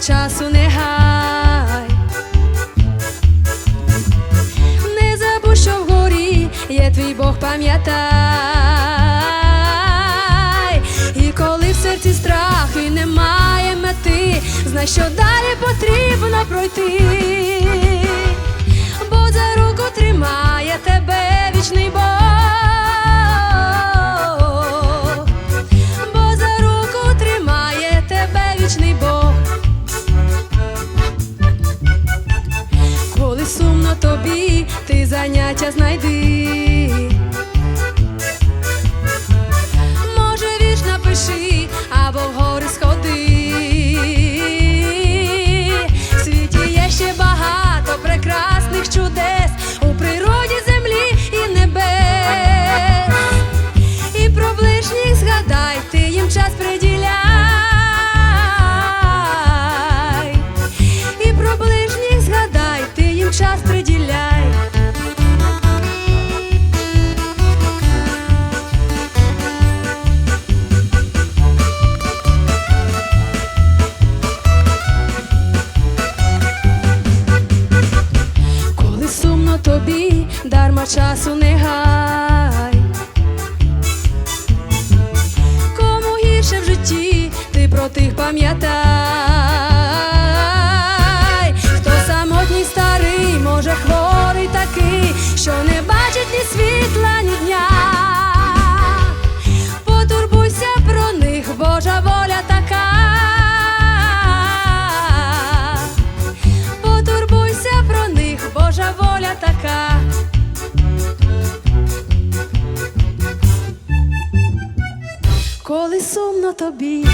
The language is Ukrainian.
часу не гай. Не забудь, що вгорі є твій Бог, пам'ятай. І коли в серці страх і немає мети, знай, що далі потрібно пройти. Сумно тобі, ти заняття знайди. Приділяй. Коли сумно тобі, дарма часу не гай. Кому гірше в житті, ти про тих пам'ятай. Що не бачить ні світла, ні дня. Потурбуйся про них, Божа воля така. Потурбуйся про них, Божа воля така. Коли сумно тобі,